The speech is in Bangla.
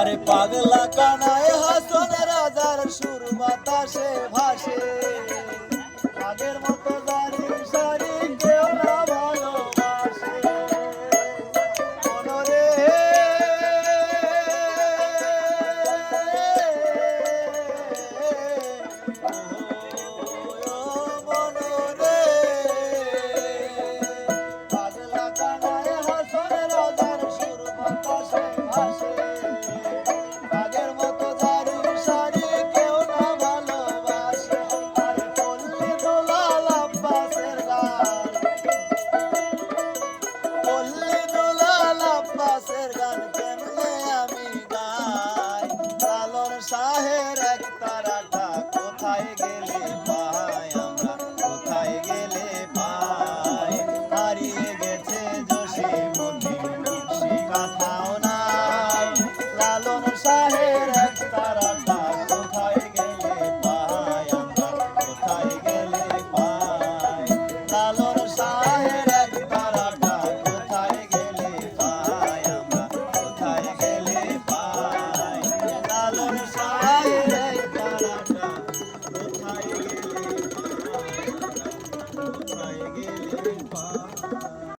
আরে পাগলা কানায় হাসন রাজার সুর বাতাসে ভাসে। আগের মতো